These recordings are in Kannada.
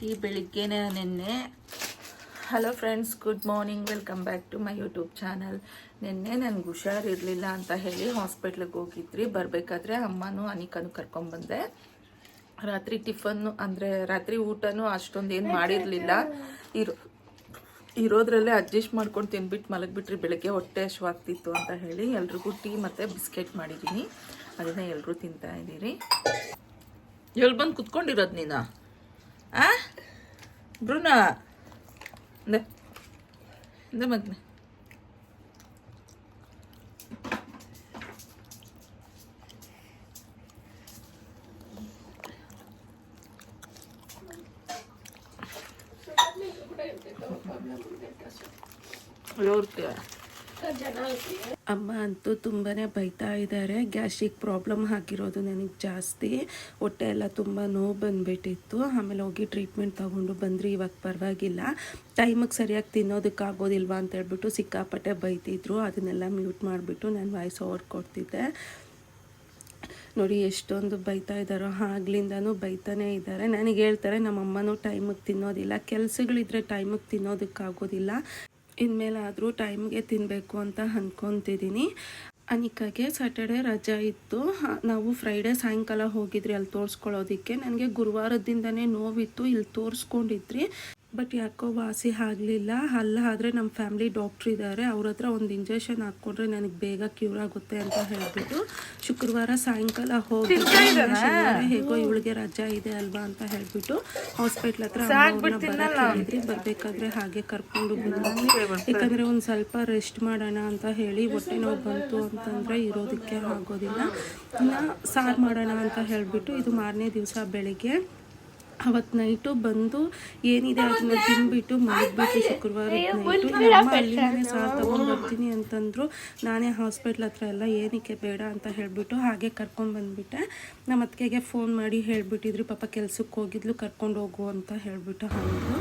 ಟೀ ಬೆಳಿಗ್ಗೆನೇ ನಿನ್ನೆ. Hello friends good morning welcome back to my YouTube channel ನಿನ್ನೆ ನನಗೆ ಹುಷಾರಿರಲಿಲ್ಲ ಅಂತ ಹೇಳಿ ಹಾಸ್ಪಿಟ್ಲಿಗೆ ಹೋಗಿದ್ರಿ. ಬರಬೇಕಾದ್ರೆ ಅಮ್ಮನೂ ಅನಿಕನು ಕರ್ಕೊಂಬಂದೆ ರಾತ್ರಿ ಟಿಫನ್ನು ಅಂದರೆ ರಾತ್ರಿ ಊಟನೂ ಅಷ್ಟೊಂದು ಏನು ಮಾಡಿರಲಿಲ್ಲ. ಇರೋ, ಇರೋದ್ರಲ್ಲೇ ಅಡ್ಜಸ್ಟ್ ಮಾಡ್ಕೊಂಡು ತಿನ್ಬಿಟ್ಟು ಮಲಗಿಬಿಟ್ರಿ, ಬೆಳಗ್ಗೆ ಹೊಟ್ಟೆ ಹಶ್ವಾಗ್ತಿತ್ತು ಅಂತ ಹೇಳಿ ಎಲ್ರಿಗೂ ಟೀ ಮತ್ತು ಬಿಸ್ಕೆಟ್ ಮಾಡಿದ್ದೀನಿ ಅದನ್ನು ಎಲ್ಲರೂ ತಿಂತಾ ಇದ್ದೀರಿ. ಎಲ್ಲಿ ಬಂದು ಕುತ್ಕೊಂಡಿರೋದು ನೀನು? ಆ ಬ್ರೂನಾ ಇಂದ ಇಂದ ಮಗ್ನೆ ಇವ್ರಿಗೆ ಅಮ್ಮ ಅಂತೂ ತುಂಬಾ ಬೈತಾ ಇದ್ದಾರೆ ಗ್ಯಾಸ್ಟ್ರಿಕ್ ಪ್ರಾಬ್ಲಮ್ ಆಗಿರೋದು ನನಗೆ ಜಾಸ್ತಿ. ಹೊಟ್ಟೆ ಎಲ್ಲ ತುಂಬ ನೋವು ಬಂದುಬಿಟ್ಟಿತ್ತು. ಆಮೇಲೆ ಹೋಗಿ ಟ್ರೀಟ್ಮೆಂಟ್ ತಗೊಂಡು ಬಂದರೆ, ಇವಾಗ ಪರವಾಗಿಲ್ಲ. ಟೈಮಿಗೆ ಸರಿಯಾಗಿ ತಿನ್ನೋದಕ್ಕಾಗೋದಿಲ್ವಾ ಅಂತ ಹೇಳ್ಬಿಟ್ಟು ಸಿಕ್ಕಾಪಟ್ಟೆ ಬೈತಿದ್ರು. ಅದನ್ನೆಲ್ಲ ಮ್ಯೂಟ್ ಮಾಡಿಬಿಟ್ಟು ನಾನು ವಾಯ್ಸ್ ಓವರ್ ಕೊಡ್ತಿದ್ದೆ. ನೋಡಿ ಎಷ್ಟೊಂದು ಬೈತಾ ಇದ್ದಾರೋ ಆಗ್ಲಿಂದನೂ ಬೈತಾನೇ ಇದ್ದಾರೆ ನನಗೆ ಹೇಳ್ತಾರೆ, ನಮ್ಮಮ್ಮನೂ ಟೈಮಿಗೆ ತಿನ್ನೋದಿಲ್ಲ. ಕೆಲಸಗಳಿದ್ರೆ ಟೈಮಿಗೆ ತಿನ್ನೋದಕ್ಕಾಗೋದಿಲ್ಲ. ಇನ್ಮೇಲಾದರೂ ಟೈಮ್ಗೆ ತಿನ್ನಬೇಕು ಅಂತ ಅಂದ್ಕೊತಿದ್ದೀನಿ ಅನಿಕಾಗೆ ಸ್ಯಾಟರ್ಡೆ ರಜಾ ಇತ್ತು. ನಾವು ಫ್ರೈಡೇ ಸಾಯಂಕಾಲ ಹೋಗಿದ್ರಿ, ಅಲ್ಲಿ ತೋರಿಸ್ಕೊಳ್ಳೋದಕ್ಕೆ. ನನಗೆ ಗುರುವಾರದಿಂದನೇ ನೋವಿತ್ತು, ಇಲ್ಲಿ ತೋರಿಸ್ಕೊಂಡಿದ್ರಿ. ಬಟ್ ಯಾಕೋ ವಾಸಿ ಆಗಲಿಲ್ಲ. ಅಲ್ಲ ಆದರೆ ನಮ್ಮ ಫ್ಯಾಮಿಲಿ ಡಾಕ್ಟ್ರ್ ಇದ್ದಾರೆ ಅವ್ರ ಹತ್ರ ಒಂದು ಇಂಜೆಕ್ಷನ್ ಹಾಕ್ಕೊಂಡ್ರೆ ನನಗೆ ಬೇಗ ಕ್ಯೂರ್ ಆಗುತ್ತೆ ಅಂತ ಹೇಳ್ಬಿಟ್ಟು ಶುಕ್ರವಾರ ಸಾಯಂಕಾಲ ಹೋಗಿ ಹೇಗೋ ಇವಳಿಗೆ ರಜಾ ಇದೆ ಅಲ್ವಾ ಅಂತ ಹೇಳ್ಬಿಟ್ಟು ಹಾಸ್ಪಿಟ್ಲ್ ಹತ್ರ ಹೇಳಿದ್ರಿ. ಬರಬೇಕಾದ್ರೆ ಹಾಗೆ ಕರ್ಕೊಂಡು ಬಂದ್ವಿ ಯಾಕಂದರೆ ಒಂದು ಸ್ವಲ್ಪ ರೆಸ್ಟ್ ಮಾಡೋಣ ಅಂತ ಹೇಳಿ ಹೊಟ್ಟೆ ನೋವು ಬಂತು ಅಂತಂದ್ರೆ ಇರೋದಕ್ಕೆ ಆಗೋದಿಲ್ಲ. ಇನ್ನು ಸಾರು ಮಾಡೋಣ ಅಂತ ಹೇಳ್ಬಿಟ್ಟು ಇದು ಮಾರನೇ ದಿವಸ ಬೆಳಿಗ್ಗೆ ಅವತ್ತು ನೈಟು ಬಂದು ಏನಿದೆ ಅದನ್ನ ತಿನ್ಬಿಟ್ಟು ಮಲಗ್ಬಿಟ್ಟು ಶುಕ್ರವಾರ ನೈಟು. ನಮ್ಮ ಬರ್ತೀನಿ ಅಂತಂದ್ರು. ನಾನೇ ಹಾಸ್ಪಿಟ್ಲ್ ಹತ್ರ ಎಲ್ಲ ಏನಕ್ಕೆ ಬೇಡ ಅಂತ ಹೇಳ್ಬಿಟ್ಟು ಹಾಗೆ ಕರ್ಕೊಂಡು ಬಂದ್ಬಿಟ್ಟೆ. ನಮ್ಮ ಅತ್ತಿಗೆಗೆ ಫೋನ್ ಮಾಡಿ ಹೇಳ್ಬಿಟ್ಟಿದ್ರು ಪಾಪ ಕೆಲ್ಸಕ್ಕೆ ಹೋಗಿದ್ಲು ಕರ್ಕೊಂಡು ಹೋಗು ಅಂತ ಹೇಳ್ಬಿಟ್ಟು ಅಂದರು.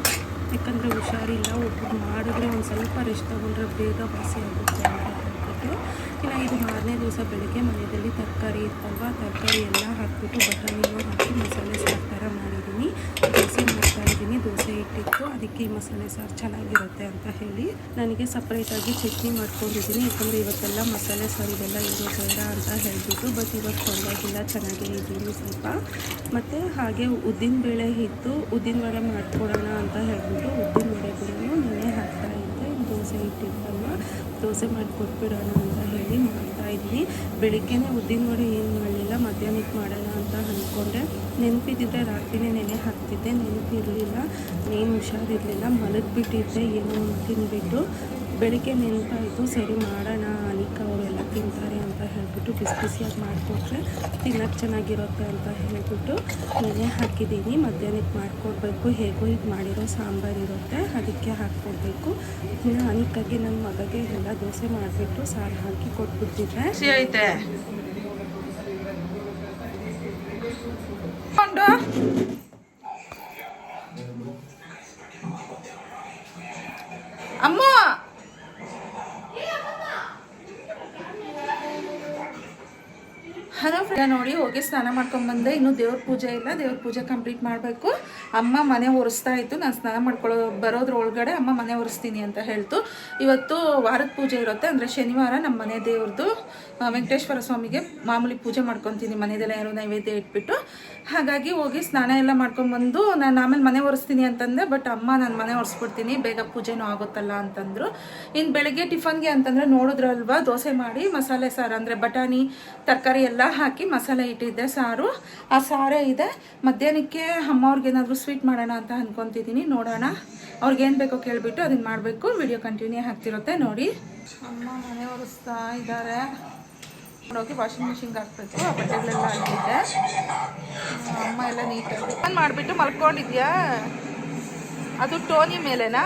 ಯಾಕಂದರೆ ಹುಷಾರಿಲ್ಲ ಒಬ್ಬರು ಮಾಡಿದ್ರೆ ಒಂದು ಸ್ವಲ್ಪ ರೆಸ್ಟ್ ತಗೊಂಡ್ರೆ ಬೇಗ ವಾಸಿ ಆಗುತ್ತೆ. ಇನ್ನು ಇದು ಮಾರನೇ ದಿವಸ ಬೆಳಗ್ಗೆ ಮನೆಯಲ್ಲಿ ತರಕಾರಿ ಇತ್ತಲ್ವ ತರಕಾರಿ ಎಲ್ಲ ಹಾಕ್ಬಿಟ್ಟು ಬಟಾಣಿನೂ ಹಾಕಿ ಮಸಾಲೆ ಸಾರು ಥರ ಮಾಡಿದ್ದೀನಿ. ದೋಸೆ ಮಾಡ್ತಾ ಇದ್ದೀನಿ. ದೋಸೆ ಇಟ್ಟಿತ್ತು. ಅದಕ್ಕೆ ಈ ಮಸಾಲೆ ಸಾರು ಚೆನ್ನಾಗಿರುತ್ತೆ ಅಂತ ಹೇಳಿ ನನಗೆ ಸಪ್ರೇಟಾಗಿ ಚಟ್ನಿ ಮಾಡ್ಕೊಂಡಿದ್ದೀನಿ. ಯಾಕಂದರೆ ಇವತ್ತೆಲ್ಲ ಮಸಾಲೆ ಸಾರು ಇದೆಲ್ಲ ಇರೋ ಬೇಡ ಅಂತ ಹೇಳಿಬಿಟ್ಟು ಬಟ್ ಇವತ್ತು ಪರವಾಗಿಲ್ಲ, ಚೆನ್ನಾಗೇ ಇದ್ದೀನಿ ಸ್ವಲ್ಪ. ಮತ್ತು ಹಾಗೆ ಉದ್ದಿನ ಬೇಳೆ ಇತ್ತು. ಉದ್ದಿನ ವಡೆ ಮಾಡ್ಕೊಡೋಣ ಅಂತ ಹೇಳಿಬಿಟ್ಟು ಉದ್ದಿನ ವಡೆಗಳನ್ನು ನೆನೆ ದೋಸೆ ಇಟ್ಟಿದ್ದಲ್ವ ದೋಸೆ ಮಾಡಿಕೊಟ್ಬಿಡೋಣ ಅಂತ ಹೇಳಿ ಮಾಡ್ತಾ ಇದ್ದೀನಿ. ಬೆಳಿಗ್ಗೆನೇ ಉದ್ದಿನ ವಡೆ ಏನು ಮಾಡಲಿಲ್ಲ ಮಧ್ಯಾಹ್ನಕ್ಕೆ ಮಾಡೋಣ ಅಂತ ಅಂದ್ಕೊಂಡೆ. ನೆನಪಿದ್ದಿದ್ರೆ ರಾತ್ರಿನೇ ನೆನೆ ಹಾಕ್ತಿದ್ದೆ, ನೆನಪಿರಲಿಲ್ಲ ಏನು ಹುಷಾರಿರಲಿಲ್ಲ, ಮಲಗಿಬಿಟ್ಟಿದ್ದೆ, ಏನೋ ತಿನ್ಬಿಟ್ಟು ಬೆಳಿಗ್ಗೆ ನೆನಪಾಯಿತು ಸರಿ ಮಾಡೋಣ, ಅನಿಕಾ ಅವರೆಲ್ಲ ತಿಂತಾರೆ ಅಂತ ಹೇಳ್ಬಿಟ್ಟು ಬಿಸಿ ಬಿಸಿಯಾಗಿ ಮಾಡಿಕೊಟ್ರೆ ತಿನ್ನೋಕ್ಕೆ ಚೆನ್ನಾಗಿರುತ್ತೆ ಅಂತ ಹೇಳಿಬಿಟ್ಟು ನೆನೆ ಹಾಕಿದ್ದೀನಿ. ಮಧ್ಯಾಹ್ನಕ್ಕೆ ಮಾಡಿಕೊಡ್ಬೇಕು. ಹೇಗೋ ಇದು ಮಾಡಿರೋ ಸಾಂಬಾರು ಇರುತ್ತೆ, ಅದಕ್ಕೆ ಹಾಕ್ಕೊಡ್ಬೇಕು. ಇನ್ನು ಅನಿಕಾಗೆ ನನ್ನ ಮಗಗೆ ಎಲ್ಲ ದೋಸೆ ಮಾಡಿಬಿಟ್ಟು ಸಾರು ಹಾಕಿ ಕೊಟ್ಬಿಟ್ಟಿದ್ದೆ. ಹೋಗಿ ಸ್ನಾನ ಮಾಡ್ಕೊಂಡ್ ಬಂದೆ ಇನ್ನು ದೇವ್ರ ಪೂಜೆ ಇಲ್ಲ ದೇವ್ರ ಪೂಜೆ ಕಂಪ್ಲೀಟ್ ಮಾಡಬೇಕು. ಅಮ್ಮ ಮನೆ ಒರೆಸ್ತಾ ಇತ್ತು. ನಾನು ಸ್ನಾನ ಮಾಡ್ಕೊಳ್ಳೋ ಬರೋದ್ರ ಒಳಗಡೆ ಅಮ್ಮ ಮನೆ ಒರೆಸ್ತೀನಿ ಅಂತ ಹೇಳ್ತು. ಇವತ್ತು ವಾರದ ಪೂಜೆ ಇರುತ್ತೆ. ಅಂದರೆ ಶನಿವಾರ ನಮ್ಮ ಮನೆ ದೇವ್ರದ್ದು ವೆಂಕಟೇಶ್ವರ ಸ್ವಾಮಿಗೆ ಮಾಮೂಲಿ ಪೂಜೆ ಮಾಡ್ಕೊತೀನಿ. ಮನೆಯದೆಲ್ಲ ಯಾರು ನೈವೇದ್ಯ ಇಟ್ಬಿಟ್ಟು. ಹಾಗಾಗಿ ಹೋಗಿ ಸ್ನಾನ ಎಲ್ಲ ಮಾಡ್ಕೊಂಡ್ಬಂದು ನಾನು ಆಮೇಲೆ ಮನೆ ಒರೆಸ್ತೀನಿ ಅಂತಂದೆ ಬಟ್ ಅಮ್ಮ ನಾನು ಮನೆ ಒರೆಸ್ಬಿಡ್ತೀನಿ. ಬೇಗ ಪೂಜೆನೂ ಆಗುತ್ತಲ್ಲ ಅಂತಂದರು. ಇನ್ನು ಬೆಳಗ್ಗೆ ಟಿಫನ್ಗೆ ಅಂತಂದರೆ ನೋಡಿದ್ರಲ್ವಾ, ದೋಸೆ ಮಾಡಿ, ಮಸಾಲೆ ಸಾರು, ಅಂದರೆ ಬಟಾಣಿ, ತರಕಾರಿ ಎಲ್ಲ ಹಾಕಿ ಮಸಾಲೆ ಇಟ್ಟಿದ್ದೆ ಸಾರು. ಆ ಸಾರೇ ಇದೆ. ಮಧ್ಯಾಹ್ನಕ್ಕೆ ಅಮ್ಮ ಅವ್ರಿಗೆ ಏನಾದರೂ ಸ್ವೀಟ್ ಮಾಡೋಣ ಅಂತ ಅಂದ್ಕೊತಿದ್ದೀನಿ ನೋಡೋಣ. ಅವ್ರಿಗೇನು ಬೇಕೋ ಕೇಳಿಬಿಟ್ಟು ಅದನ್ನು ಮಾಡಬೇಕು. ವಿಡಿಯೋ ಕಂಟಿನ್ಯೂ ಆಗ್ತಿರುತ್ತೆ, ನೋಡಿ. ಅಮ್ಮ ಮನೆ ಒರೆಸ್ತಾ ಇದ್ದಾರೆ ನೋಡೋಕೆ ವಾಷಿಂಗ್ ಮಿಷಿನ್ಗೆ ಹಾಕ್ಬೇಕು, ಆ ಬಟ್ಟೆಗಳೆಲ್ಲ ಹಾಕಿದ್ದೆ ಅಮ್ಮ ಎಲ್ಲ ನೀಟಾಗಿ ಏನು ಮಾಡಿಬಿಟ್ಟು ಮಲ್ಕೊಂಡಿದ್ಯಾ? ಅದು ಟೋನಿ ಮೇಲೆನಾ?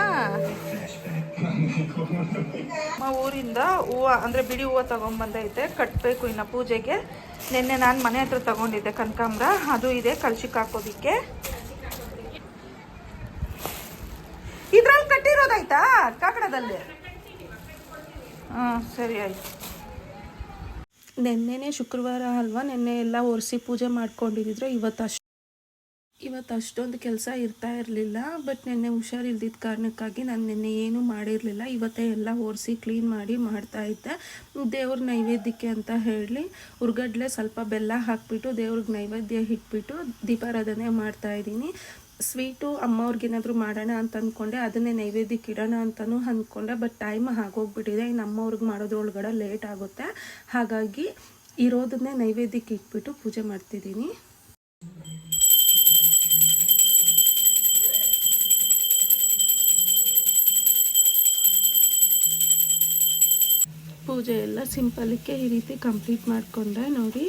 ಅಮ್ಮ ಊರಿಂದ ಹೂವು, ಅಂದರೆ ಬಿಡಿ ಹೂವು ತೊಗೊಂಬಂದೈತೆ ಕಟ್ಟಬೇಕು ಇನ್ನು ಪೂಜೆಗೆ. ನಿನ್ನೆ ನಾನು ಮನೆ ಹತ್ರ ತಗೊಂಡಿದ್ದೆ ಕನಕಾಂಬ್ರ. ಅದು ಇದೆ ಕಳ್ಸಿಕ್ ಹಾಕೋದಿಕ್ಕೆ. ಕಟ್ಟಿರೋದಾಯ್ತಾ ಕಾಕಡದಲ್ಲಿ? ಹಾಂ, ಸರಿ ಆಯ್ತು. ನಿನ್ನೆನೆ ಶುಕ್ರವಾರ ಅಲ್ವಾ? ನಿನ್ನೆ ಎಲ್ಲ ಒರೆಸಿ ಪೂಜೆ ಮಾಡ್ಕೊಂಡಿದ್ರೆ ಇವತ್ತು ಅಷ್ಟು ಇವತ್ತು ಅಷ್ಟೊಂದು ಕೆಲಸ ಇರ್ತಾ ಇರಲಿಲ್ಲ. ಬಟ್ ನಿನ್ನೆ ಹುಷಾರಿಲ್ದಿದ್ದ ಕಾರಣಕ್ಕಾಗಿ ನಾನು ನಿನ್ನೆ ಏನೂ ಮಾಡಿರಲಿಲ್ಲ. ಇವತ್ತೇ ಎಲ್ಲ ಒರೆಸಿ ಕ್ಲೀನ್ ಮಾಡಿ ಮಾಡ್ತಾ ಇದ್ದೆ. ದೇವ್ರ ನೈವೇದ್ಯಕ್ಕೆ ಅಂತ ಹೇಳಿ ಹುರ್ಗಡ್ಲೆ ಸ್ವಲ್ಪ ಬೆಲ್ಲ ಹಾಕಿಬಿಟ್ಟು ದೇವ್ರಿಗೆ ನೈವೇದ್ಯ ಇಟ್ಬಿಟ್ಟು ದೀಪಾರಾಧನೆ ಮಾಡ್ತಾ ಸ್ವೀಟು ಅಮ್ಮವ್ರಿಗೇನಾದರೂ ಮಾಡೋಣ ಅಂತ ಅಂದ್ಕೊಂಡೆ, ಅದನ್ನೇ ನೈವೇದ್ಯಕ್ಕೆ ಇಡೋಣ ಅಂತಲೂ ಅಂದ್ಕೊಂಡೆ ಬಟ್ ಟೈಮ್ ಆಗೋಗ್ಬಿಟ್ಟಿದೆ. ಇನ್ನು ಅಮ್ಮವ್ರಿಗೆ ಮಾಡೋದ್ರೊಳಗಡೆ ಲೇಟ್ ಆಗುತ್ತೆ. ಹಾಗಾಗಿ ಇರೋದನ್ನೇ ನೈವೇದ್ಯಕ್ಕೆ ಇಟ್ಬಿಟ್ಟು ಪೂಜೆ ಮಾಡ್ತಿದ್ದೀನಿ. ಪೂಜೆ ಎಲ್ಲ ಸಿಂಪಲಿಕ್ಕೆ ಈ ರೀತಿ ಕಂಪ್ಲೀಟ್ ಮಾಡಿಕೊಂಡೆ ನೋಡಿ.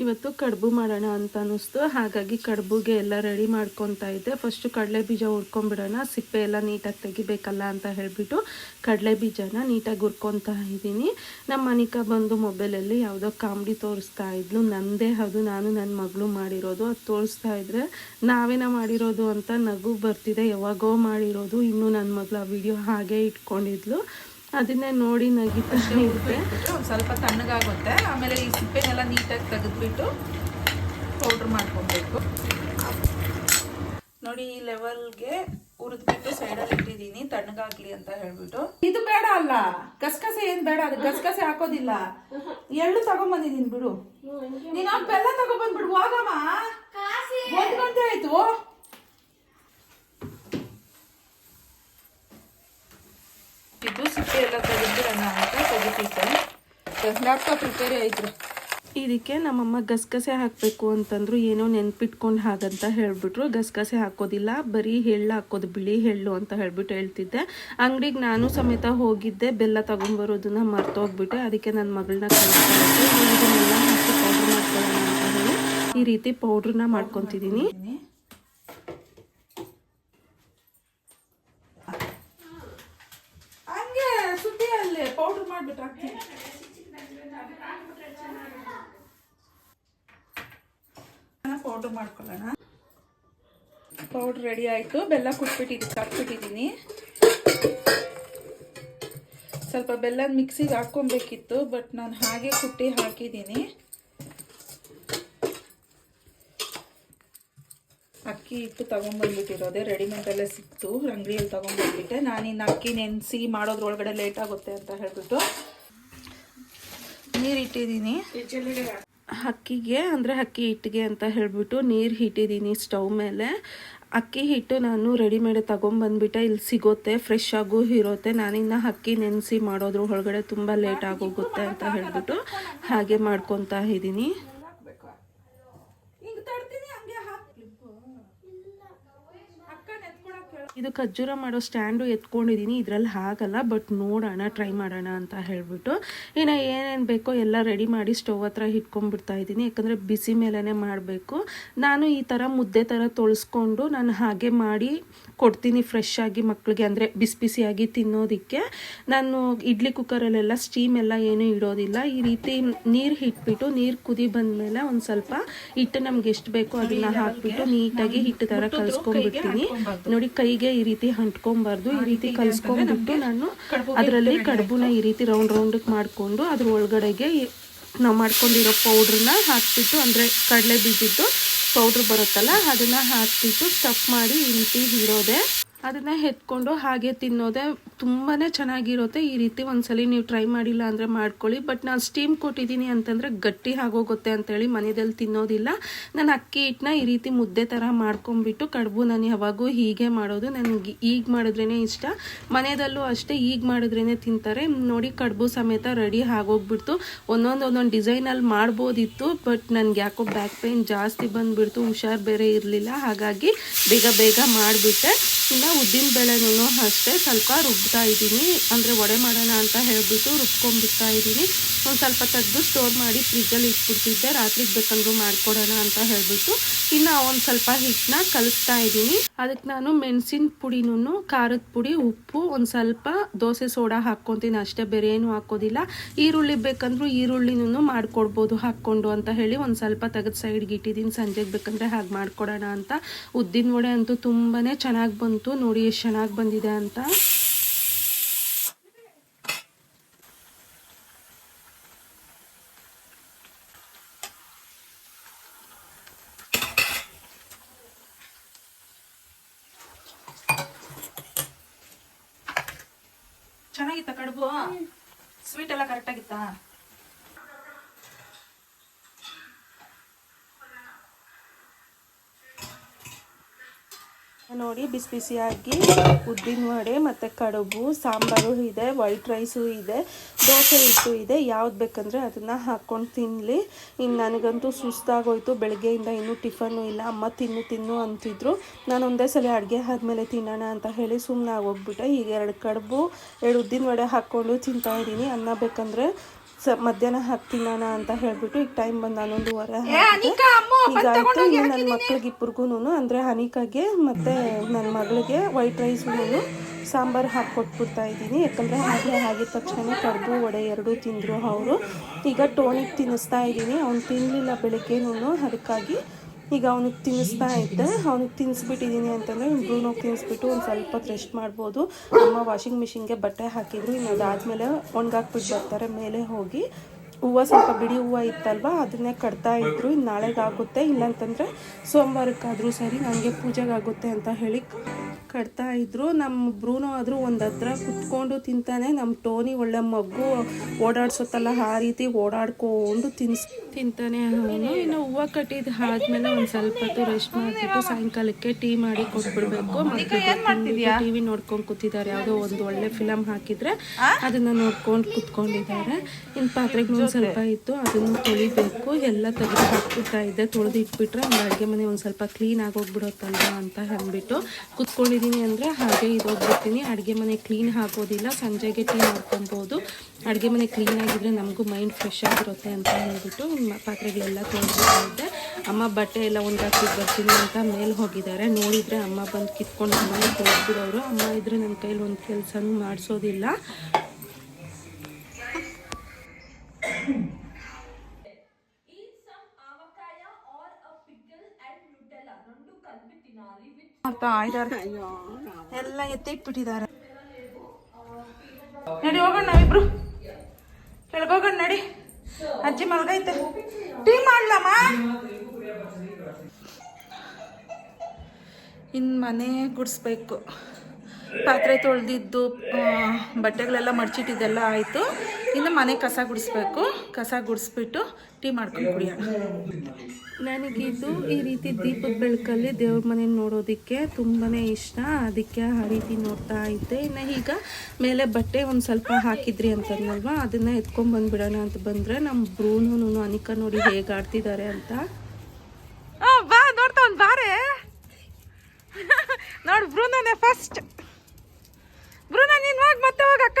ಇವತ್ತು ಕಡುಬು ಮಾಡೋಣ ಅಂತ ಅನ್ನಿಸ್ತು. ಹಾಗಾಗಿ ಕಡುಬುಗೆ ಎಲ್ಲ ರೆಡಿ ಮಾಡ್ಕೊತಾ ಇದ್ದೆ. ಫಸ್ಟು ಕಡಲೆ ಬೀಜ ಹುರ್ಕೊಂಬಿಡೋಣ ಸಿಪ್ಪೆ ಎಲ್ಲ ನೀಟಾಗಿ ತೆಗಿಬೇಕಲ್ಲ ಅಂತ ಹೇಳಿಬಿಟ್ಟು ಕಡಲೆ ಬೀಜನ ನೀಟಾಗಿ ಹುರ್ಕೊತಾ ಇದ್ದೀನಿ. ನಮ್ಮ ಮನಿಕ ಬಂದು ಮೊಬೈಲಲ್ಲಿ ಯಾವುದೋ ಕಾಮಿಡಿ ತೋರಿಸ್ತಾ ಇದ್ಲು. ನಂದೇ ಅದು. ನಾನು ನನ್ನ ಮಗಳು ಮಾಡಿರೋದು. ಅದು ತೋರಿಸ್ತಾ ಇದ್ರೆ ನಾವೇನ ಮಾಡಿರೋದು ಅಂತ ನಗು ಬರ್ತಿದೆ. ಯಾವಾಗೋ ಮಾಡಿರೋದು. ಇನ್ನೂ ನನ್ನ ಮಗಳು ಆ ವಿಡಿಯೋ ಹಾಗೆ ಇಟ್ಕೊಂಡಿದ್ಲು. ಅದನ್ನೇ ನೋಡಿ ನಗಿತಾ ಇದ್ದೆ. ಒಂದು ಸ್ವಲ್ಪ ತಣ್ಣಗಾಗುತ್ತೆ. ಆಮೇಲೆ ಈ ಸಿಪ್ಪೆನೆಲ್ಲ ನೀಟಾಗಿ ತೆಗೆದ್ಬಿಟ್ಟು ಪೌಡ್ರ್ ಮಾಡ್ಕೊಬೇಕು. ನೋಡಿ ಈ ಲೆವೆಲ್ಗೆ ಹುರಿದ್ಬಿಟ್ಟು ಸೈಡಲ್ಲಿ ಇಟ್ಟಿದ್ದೀನಿ. ತಣ್ಣಗಾಗ್ಲಿ ಅಂತ ಹೇಳ್ಬಿಟ್ಟು. ಇದು ಬೇಡ ಅಲ್ಲ. ಗಸಗಸೆ ಏನ್ ಬೇಡ. ಅದು ಗಸಗಸೆ ಹಾಕೋದಿಲ್ಲ. ಎಳ್ಳು ತಗೊಂಬಂದಿದ್ದೀನಿ ಬಿಡು. ನೀನು ಬೆಲ್ಲ ತಗೊಂಬಂದ್ಬಿಡು. ಹೋಗಮ್ಮ. ಒಂದ್ ಗಂಟೆ ಆಯ್ತು. ಇದು ಸಿಪ್ಪೆ ಎಲ್ಲ ತೆಗೆದ್ಬಿಡೋಣ ಅಂತ ತೆಗಿತಿದ್ದೆ ಲ್ಯಾಪ್ಟಾಪ್ ರಿಪೇರಿ ಆಯ್ತು. ಇದಕ್ಕೆ ನಮ್ಮಮ್ಮ ಗಸಗಸೆ ಹಾಕಬೇಕು ಅಂತಂದ್ರು ಏನೋ ನೆನ್ಪಿಟ್ಕೊಂಡು ಹಾಗಂತ ಹೇಳ್ಬಿಟ್ರು. ಗಸಗಸೆ ಹಾಕೋದಿಲ್ಲ, ಬರೀ ಎಳ್ಳು ಹಾಕೋದು, ಬಿಳಿ ಎಳ್ಳು ಅಂತ ಹೇಳ್ಬಿಟ್ಟು ಹೇಳ್ತಿದ್ದೆ. ಅಂಗಡಿಗೆ ನಾನು ಸಮೇತ ಹೋಗಿದ್ದೆ, ಬೆಲ್ಲ ತಗೊಂಬರೋದನ್ನ ಮರ್ತೋಗ್ಬಿಟ್ಟೆ. ಅದಕ್ಕೆ ನನ್ನ ಮಗಳನ್ನ ಕಳಿಸ್ತಾ ಇದನ್ನೆಲ್ಲ ಹಾಕಿ ಪೌಡ್ರ್ ಮಾಡ್ಕೊಳ್ಳೋಣ ಅಂತ ಈ ರೀತಿ ಪೌಡ್ರನ್ನ ಮಾಡ್ಕೊತಿದ್ದೀನಿ ಹಂಗೆ ಸುದ್ದಿ ಅಲ್ಲಿ ಪೌಡರ್ ಮಾಡ್ಬಿಟ್ಟು ಹಾಕ್ತೀನಿ. ಪೌಡರ್ ಮಾಡ್ಕೊಳ್ಳೋಣ. ಪೌಡ್ರ್ ರೆಡಿ ಆಯಿತು. ಬೆಲ್ಲ ಕುಟ್ಬಿಟ್ಟಿದ್ದು, ಹಾಕ್ಬಿಟ್ಟಿದ್ದೀನಿ. ಸ್ವಲ್ಪ ಬೆಲ್ಲ ಮಿಕ್ಸಿಗೆ ಹಾಕ್ಕೊಬೇಕಿತ್ತು ಬಟ್ ನಾನು ಹಾಗೆ ಕುಟ್ಟಿ ಹಾಕಿದ್ದೀನಿ. ಅಕ್ಕಿ ಹಿಟ್ಟು ತೊಗೊಂಬಂದ್ಬಿಟ್ಟಿರೋದೆ, ರೆಡಿಮೇಡಲ್ಲೇ ಸಿಕ್ತು, ಅಂಗಡಿಯಲ್ಲಿ ತೊಗೊಂಬಂದ್ಬಿಟ್ಟೆ. ನಾನಿನ್ನು ಅಕ್ಕಿ ನೆನೆಸಿ ಮಾಡೋದ್ರೊಳಗಡೆ ಲೇಟ್ ಆಗುತ್ತೆ ಅಂತ ಹೇಳ್ಬಿಟ್ಟು ನೀರು ಇಟ್ಟಿದ್ದೀನಿ. ಅಕ್ಕಿಗೆ, ಅಂದರೆ ಅಕ್ಕಿ ಹಿಟ್ಟಿಗೆ ಅಂತ ಹೇಳ್ಬಿಟ್ಟು ನೀರು ಇಟ್ಟಿದ್ದೀನಿ ಸ್ಟವ್ ಮೇಲೆ. ಅಕ್ಕಿ ಹಿಟ್ಟು ನಾನು ರೆಡಿಮೇಡ್ ತೊಗೊಂಬಂದ್ಬಿಟ್ಟೆ, ಇಲ್ಲಿ ಸಿಗುತ್ತೆ ಫ್ರೆಶ್ ಆಗೂ ಇರುತ್ತೆ ನಾನಿನ್ನು ಅಕ್ಕಿ ನೆನೆಸಿ ಮಾಡೋದ್ರ ಒಳಗಡೆ ತುಂಬ ಲೇಟ್ ಆಗೋಗುತ್ತೆ ಅಂತ ಹೇಳ್ಬಿಟ್ಟು ಹಾಗೆ ಮಾಡ್ಕೊತಾ ಇದ್ದೀನಿ ಹಿಂಗೆ ತಡ್ತೀನಿ ಹಂಗೆ ಹಾಕ್ಲಿ ಅಕ್ಕನ ಎತ್ಕೊಳಕ್ಕೆ ಹೇಳು ಇದು ಖರ್ಜೂರ ಮಾಡೋ ಸ್ಟ್ಯಾಂಡು ಎತ್ಕೊಂಡಿದ್ದೀನಿ ಇದರಲ್ಲಿ ಆಗಲ್ಲ ಬಟ್ ನೋಡೋಣ ಟ್ರೈ ಮಾಡೋಣ ಅಂತ ಹೇಳಿಬಿಟ್ಟು. ಇನ್ನು ಏನೇನು ಬೇಕೋ ಎಲ್ಲ ರೆಡಿ ಮಾಡಿ ಸ್ಟವ್ ಹತ್ರ ಇಟ್ಕೊಂಡ್ಬಿಡ್ತಾ ಇದ್ದೀನಿ. ಯಾಕಂದರೆ ಬಿಸಿ ಮೇಲೇ ಮಾಡಬೇಕು. ನಾನು ಈ ಥರ ಮುದ್ದೆ ಥರ ತೊಳಸ್ಕೊಂಡು ನಾನು ಹಾಗೆ ಮಾಡಿ ಕೊಡ್ತೀನಿ ಫ್ರೆಶ್ ಆಗಿ ಮಕ್ಕಳಿಗೆ ಅಂದರೆ ಬಿಸಿ ಬಿಸಿಯಾಗಿ ತಿನ್ನೋದಕ್ಕೆ. ನಾನು ಇಡ್ಲಿ ಕುಕ್ಕರಲ್ಲೆಲ್ಲ ಸ್ಟೀಮ್ ಎಲ್ಲ ಏನೂ ಇಡೋದಿಲ್ಲ. ಈ ರೀತಿ ನೀರು ಇಟ್ಬಿಟ್ಟು ನೀರು ಕುದಿ ಬಂದಮೇಲೆ ಒಂದು ಸ್ವಲ್ಪ ಹಿಟ್ಟು ನಮ್ಗೆ ಎಷ್ಟು ಬೇಕೋ ಅದನ್ನ ಹಾಕ್ಬಿಟ್ಟು ನೀಟಾಗಿ ಹಿಟ್ಟು ಥರ ಕಲಿಸ್ಕೊಂಡ್ಬಿಡ್ತೀನಿ. ನೋಡಿ ಕೈಗೆ ಈ ರೀತಿ ಹಂಟ್ಕೊಬಾರ್ದು ಈ ರೀತಿ ಕಲಿಸ್ಕೊಂಡ್ಬಿಟ್ಟು ನಾನು ಅದರಲ್ಲಿ ಕಡ್ಬುನ ಈ ರೀತಿ ರೌಂಡ್ ರೌಂಡಕ್ಕೆ ಮಾಡಿಕೊಂಡು ಅದ್ರ ಒಳಗಡೆಗೆ ನಾವು ಮಾಡ್ಕೊಂಡಿರೋ ಪೌಡ್ರನ್ನ ಹಾಕ್ಬಿಟ್ಟು ಅಂದರೆ ಕಡಲೆ ಬೀಜಿದ್ದು ಪೌಡ್ರ್ ಬರುತ್ತಲ್ಲ ಅದನ್ನು ಹಾಕ್ಬಿಟ್ಟು ಸ್ಟಫ್ ಮಾಡಿ ಈ ರೀತಿ ಇಡೋದೆ ಅದನ್ನು ಎತ್ಕೊಂಡು ಹಾಗೆ ತಿನ್ನೋದೆ ತುಂಬಾ ಚೆನ್ನಾಗಿರುತ್ತೆ. ಈ ರೀತಿ ಒಂದ್ಸಲಿ ನೀವು ಟ್ರೈ ಮಾಡಿಲ್ಲ ಅಂದರೆ ಮಾಡ್ಕೊಳ್ಳಿ. ಬಟ್ ನಾನು ಸ್ಟೀಮ್ ಕೊಟ್ಟಿದ್ದೀನಿ ಅಂತಂದರೆ ಗಟ್ಟಿ ಆಗೋಗುತ್ತೆ ಅಂತೇಳಿ ಮನೆಯಲ್ಲಿ ತಿನ್ನೋದಿಲ್ಲ. ನಾನು ಅಕ್ಕಿ ಹಿಟ್ಟನ್ನ ಈ ರೀತಿ ಮುದ್ದೆ ಥರ ಮಾಡ್ಕೊಂಬಿಟ್ಟು ಕಡುಬು ನಾನು ಯಾವಾಗೂ ಹೀಗೆ ಮಾಡೋದು ನನಗೆ ಈಗ ಮಾಡಿದ್ರೇ ಇಷ್ಟ. ಮನೆಯಲ್ಲೂ ಅಷ್ಟೇ ಈಗ ಮಾಡಿದ್ರೇ ತಿಂತಾರೆ. ನೋಡಿ ಕಡುಬು ಸಮೇತ ರೆಡಿ ಆಗೋಗ್ಬಿಡ್ತು. ಒಂದೊಂದು ಒಂದೊಂದು ಡಿಸೈನಲ್ಲಿ ಮಾಡ್ಬೋದಿತ್ತು. ಬಟ್ ನನಗೆ ಯಾಕೋ ಬ್ಯಾಕ್ ಪೇನ್ ಜಾಸ್ತಿ ಬಂದುಬಿಡ್ತು. ಹುಷಾರು ಬೇರೆ ಇರಲಿಲ್ಲ. ಹಾಗಾಗಿ ಬೇಗ ಬೇಗ ಮಾಡಿಬಿಟ್ಟೆ. ಇನ್ನು ಉದ್ದಿನ ಬೇಳೆನೂ ಅಷ್ಟೇ. ಸ್ವಲ್ಪ ಇದ್ದೀನಿ. ಅಂದರೆ ವಡೆ ಮಾಡೋಣ ಅಂತ ಹೇಳಿಬಿಟ್ಟು ರುಬ್ಕೊಂಡ್ಬಿಡ್ತಾ ಇದ್ದೀನಿ. ಒಂದು ಸ್ವಲ್ಪ ತೆಗೆದು ಸ್ಟೋರ್ ಮಾಡಿ ಫ್ರಿಜ್ಜಲ್ಲಿ ಇಟ್ಬಿಡ್ತಿದ್ದೆ. ರಾತ್ರಿಗೆ ಬೇಕಂದ್ರೂ ಮಾಡ್ಕೊಡೋಣ ಅಂತ ಹೇಳಿಬಿಟ್ಟು ಇನ್ನು ಒಂದು ಸ್ವಲ್ಪ ಹಿಟ್ಟನ್ನ ಕಲಿಸ್ತಾ ಇದ್ದೀನಿ. ಅದಕ್ಕೆ ನಾನು ಮೆಣಸಿನ ಪುಡಿನೂ ಖಾರದ ಪುಡಿ, ಉಪ್ಪು, ಒಂದು ಸ್ವಲ್ಪ ದೋಸೆ ಸೋಡಾ ಹಾಕ್ಕೊತೀನಿ. ಅಷ್ಟೇ ಬೇರೆ ಏನು ಹಾಕೋದಿಲ್ಲ. ಈರುಳ್ಳಿ ಬೇಕಂದ್ರೂ ಈರುಳ್ಳಿನೂ ಮಾಡ್ಕೊಡ್ಬೋದು ಹಾಕ್ಕೊಂಡು ಅಂತ ಹೇಳಿ ಒಂದು ಸ್ವಲ್ಪ ತೆಗೆದು ಸೈಡ್ಗೆ ಇಟ್ಟಿದ್ದೀನಿ. ಸಂಜೆಗೆ ಬೇಕಂದರೆ ಹಾಗೆ ಮಾಡ್ಕೊಡೋಣ ಅಂತ. ಉದ್ದಿನ ವಡೆ ಅಂತೂ ತುಂಬಾ ಚೆನ್ನಾಗಿ ಬಂತು. ನೋಡಿ ಎಷ್ಟು ಚೆನ್ನಾಗಿ ಬಂದಿದೆ ಅಂತ ಚೆನ್ನಾಗಿತ್ತ ಕಡುಬು ಸ್ವೀಟ್ ಎಲ್ಲ ಕರೆಕ್ಟ್ ಆಗಿತ್ತಾ ನೋಡಿ, ಬಿಸಿ ಬಿಸಿಯಾಗಿ ಉದ್ದಿನ ವಡೆ ಮತ್ತು ಕಡುಬು, ಸಾಂಬಾರು ಇದೆ, ವೈಟ್ ರೈಸು ಇದೆ, ದೋಸೆ ಹಿಟ್ಟು ಇದೆ. ಯಾವ್ದು ಬೇಕಂದರೆ ಅದನ್ನು ಹಾಕ್ಕೊಂಡು ತಿನ್ನಲಿ ಇನ್ನು ನನಗಂತೂ ಸುಸ್ತಾಗೋಯ್ತು. ಬೆಳಗ್ಗೆಯಿಂದ ಇನ್ನೂ ಟಿಫನ್ನು ಇಲ್ಲ. ಅಮ್ಮ ತಿನ್ನು ತಿನ್ನು ಅಂತಿದ್ರು. ನಾನು ಒಂದೇ ಸಲ ಅಡುಗೆ ಆದಮೇಲೆ ತಿನ್ನೋಣ ಅಂತ ಹೇಳಿ ಸುಮ್ಮನೆ ಆಗೋಗ್ಬಿಟ್ಟೆ ಈಗ ಎರಡು ಕಡುಬು, ಎರಡು ಉದ್ದಿನ ವಡೆ ಹಾಕ್ಕೊಂಡು ತಿಂತಾ ಇದ್ದೀನಿ. ಅನ್ನ ಬೇಕಂದರೆ ಸ ಮಧ್ಯಾಹ್ನ ಹಾಕಿ ತಿನ್ನೋಣ ಅಂತ ಹೇಳ್ಬಿಟ್ಟು ಈಗ ಟೈಮ್ ಬಂದು ಹನ್ನೊಂದುವರೆ ಆಯ್ತು ಇನ್ನು ನನ್ನ ಮಕ್ಳಿಗೆ ಇಬ್ಬರಿಗೂ ಅಂದರೆ ಹನಿಕಾಗೆ ಮತ್ತು ನನ್ನ ಮಗಳಿಗೆ ವೈಟ್ ರೈಸ್ಗೂ ಸಾಂಬಾರು ಹಾಕ್ಕೊಟ್ಬಿಡ್ತಾ ಇದ್ದೀನಿ. ಯಾಕಂದರೆ ಆಗಲೇ ಆಗಿದ ತಕ್ಷಣ ಕಡುಬು ವಡೆ ಎರಡು ತಿಂದರು ಅವರು. ಈಗ ಟೋನಿಗೆ ತಿನ್ನಿಸ್ತಾ ಇದ್ದೀನಿ. ಅವ್ನು ತಿನ್ನಲಿಲ್ಲ ಬೆಳಗ್ಗೆನೂ ಅದಕ್ಕಾಗಿ ಈಗ ಅವನಿಗೆ ತಿನ್ನಿಸ್ತಾ ಇದ್ದೆ. ಅವ್ನಿಗೆ ತಿನ್ನಿಸ್ಬಿಟ್ಟಿದ್ದೀನಿ ಅಂತಂದರೆ ಬ್ರೂನೋಗಿ ತಿನ್ನಿಸ್ಬಿಟ್ಟು ಒಂದು ಸ್ವಲ್ಪ ಹೊತ್ತು ರೆಸ್ಟ್ ಮಾಡ್ಬೋದು. ಅಮ್ಮ ವಾಷಿಂಗ್ ಮಿಷಿನ್ಗೆ ಬಟ್ಟೆ ಹಾಕಿದ್ರು, ಇನ್ನು ಅದಾದಮೇಲೆ ಒಣಗಾಕ್ಬಿಟ್ಟು ಬರ್ತಾರೆ ಮೇಲೆ ಹೋಗಿ. ಹೂವು ಸ್ವಲ್ಪ ಬಿಡಿ ಹೂವು ಇತ್ತಲ್ವ, ಅದನ್ನೇ ಕಟ್ತಾ ಇದ್ರು. ನಾಳೆಗಾಗುತ್ತೆ ಇಲ್ಲಾಂತಂದರೆ ಸೋಮವಾರಕ್ಕಾದರೂ ಸರಿ ನನಗೆ ಪೂಜೆಗಾಗುತ್ತೆ ಅಂತ ಹೇಳಿ ಕಟ್ತಾ ಇದ್ರು ನಮ್ಮ ಬ್ರೂನೋ ಆದರೂ ಒಂದು ಹತ್ರ ಕುತ್ಕೊಂಡು ತಿಂತಾನೆ. ನಮ್ಮ ಟೋನಿ ಒಳ್ಳೆ ಮಗು ಓಡಾಡ್ಸೋತ್ತಲ್ಲ ಆ ರೀತಿ ಓಡಾಡ್ಕೊಂಡು ತಿನ್ಸ್ ತಿಂತಾನೆ ಅವನು. ಇನ್ನು ಹೂವು ಕಟ್ಟಿದ್ದು ಆದ್ಮೇಲೆ ಒಂದು ಸ್ವಲ್ಪ ಹೊತ್ತು ರೆಸ್ಟ್ ಮಾಡಿಬಿಟ್ಟು ಸಾಯಂಕಾಲಕ್ಕೆ ಟೀ ಮಾಡಿ ಕೊಟ್ಬಿಡ್ಬೇಕು. ಟಿ ವಿ ನೋಡ್ಕೊಂಡು ಕೂತಿದ್ದಾರೆ. ಯಾವುದೋ ಒಂದು ಒಳ್ಳೆ ಫಿಲಮ್ ಹಾಕಿದ್ರೆ ಅದನ್ನ ನೋಡ್ಕೊಂಡು ಕುತ್ಕೊಂಡಿದ್ದಾರೆ. ಇನ್ನು ಪಾತ್ರೆಗಳು ಒಂದು ಸ್ವಲ್ಪ ಇತ್ತು ಅದನ್ನು ತೊಳಿಬೇಕು. ಎಲ್ಲ ತೆಗೆದು ಹಾಕ್ಬಿಡ್ತಾ ಇದ್ದೆ. ತೊಳೆದು ಇಟ್ಬಿಟ್ರೆ ಅಡುಗೆ ಮನೆ ಒಂದು ಸ್ವಲ್ಪ ಕ್ಲೀನ್ ಆಗೋಗ್ಬಿಡುತ್ತಲ್ವ ಅಂತ ಅಂದ್ಬಿಟ್ಟು ಕುತ್ಕೊಂಡಿದ್ದೀನಿ ಅಂದರೆ ಹಾಗೆ ಇದೋಗ್ಬಿಡ್ತೀನಿ ಅಡುಗೆ ಮನೆ ಕ್ಲೀನ್ ಹಾಕೋದಿಲ್ಲ ಸಂಜೆಗೆ ಟೀ ಮಾಡ್ಕೊಬೋದು ಅಡುಗೆ ಮನೆ ಕ್ಲೀನ್ ಆಗಿದ್ರೆ ನಮಗೂ ಮೈಂಡ್ ಫ್ರೆಶ್ ಆಗಿರುತ್ತೆ ಅಂತ ಹೇಳ್ಬಿಟ್ಟು ಪಾತ್ರೆಗಳೆಲ್ಲ ತೊಳೆದಿದ್ದೆ ಅಮ್ಮ ಬಟ್ಟೆ ಎಲ್ಲ ಒಂದಾಕಿದ್ದು ಬರ್ತೀನಿ ಅಂತ ಮೇಲೆ ಹೋಗಿದ್ದಾರೆ. ನೋಡಿದರೆ ಅಮ್ಮ ಬಂದು ಕಿತ್ಕೊಂಡು ಮನೆ ತೊಳೆದಿರೋರು ಅಮ್ಮ ಇದ್ರೆ ನನ್ನ ಕೈಲಿ ಒಂದು ಕೆಲಸನೂ ಮಾಡಿಸೋದಿಲ್ಲ. ಮಾಡ್ತಾ ಇದ್ದಾರೆ. ಎಲ್ಲ ಎತ್ತಿಟ್ಬಿಟ್ಟಿದ್ದಾರೆ. ನಡಿ ಹೋಗೋಣ ನಾವಿಬ್ರು. ಕೆಳಗೋಗೋಣ ನಡಿ. ಅಜ್ಜಿ ಮಲ್ಗೈತೆ. ಟೀ ಮಾಡ್ಲಮ್ಮ? ಇನ್ನು ಮನೆ ಗುಡಿಸ್ಬೇಕು. ಪಾತ್ರೆ ತೊಳೆದಿದ್ದು ಬಟ್ಟೆಗಳೆಲ್ಲ ಮಡಚಿಟ್ಟಿದ್ದೆಲ್ಲ ಆಯಿತು. ಇನ್ನು ಮನೆ ಕಸ ಗುಡಿಸ್ಬೇಕು. ಕಸ ಗುಡಿಸ್ಬಿಟ್ಟು ಟೀ ಮಾಡ್ಕೊಂಡು ಕುಡಿಯೋಣ. ನನಗಿದು ಈ ರೀತಿ ದೀಪದ ಬೆಳಕಲ್ಲಿ ದೇವ್ರ ಮನೆ ನೋಡೋದಕ್ಕೆ ತುಂಬಾ ಇಷ್ಟ. ಅದಕ್ಕೆ ಆ ರೀತಿ ನೋಡ್ತಾ ಇದ್ದೆ. ಇನ್ನು ಈಗ ಮೇಲೆ ಬಟ್ಟೆ ಒಂದು ಸ್ವಲ್ಪ ಹಾಕಿದ್ರಿ ಅಂತಂದಲ್ವಾ ಅದನ್ನು ಎತ್ಕೊಂಡು ಬಂದುಬಿಡೋಣ ಅಂತ ಬಂದರೆ ನಮ್ಮ ಬ್ರೂನು ಅನಿಕಾ ನೋಡಿ ಹೇಗೆ ಆಡ್ತಿದ್ದಾರೆ ಅಂತ. ಬಾ, ನೋಡ್ತಾ ಒಂದು ಬಾರೆ. ನೋಡು ಬ್ರೂನನೇ ಫಸ್ಟ್ ಬ್ರೂನ, ನೀನು ಹೋಗಿ ಮತ್ತೆ ಹೋಗಿ ಅಕ್ಕ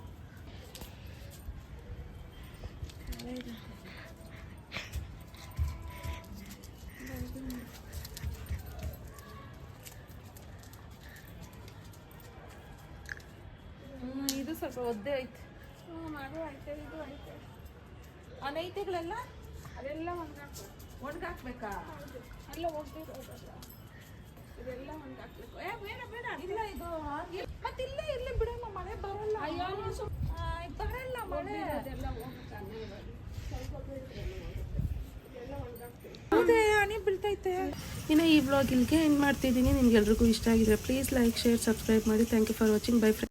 ಆ ನೈತೆಗಳೆಲ್ಲ ಅದೆಲ್ಲ ಒಣಗಾಕ್ಬೇಕು ಒಣಗಾಕ್ಬೇಕಾ ಅಲ್ಲ ಒಗ್ದಿರೋದಲ್ಲ ಇದೆಲ್ಲ ಒಣಗಾಕ್ಬೇಕು ಏ ಬೇಡ ಬೇಡ. ಇಲ್ಲ ಇದು ಹಾಗೆ. ಮತ್ತೆ ಇಲ್ಲೇ ಇಲ್ಲೇ ಬಿಡಮ್ಮ ಮಳೆ ಬರಲ್ಲ. ಅಯ್ಯೋ ಬರಲ್ಲ ಮಳೆ. ಅದೇ ಹನಿ ಬೀಳ್ತೈತೆ. ಇನ್ನು ಈ ಬ್ಲಾಗ್ ಇಲ್ಲಿಗೆ ಏನು ಮಾಡ್ತಿದ್ದೀನಿ. ನಿಮ್ಗೆಲ್ರಿಗೂ ಇಷ್ಟ ಆಗಿದ್ರೆ ಪ್ಲೀಸ್ ಲೈಕ್ ಶೇರ್ ಸಬ್ಸ್ಕ್ರೈಬ್ ಮಾಡಿ. Thank you for watching bye friend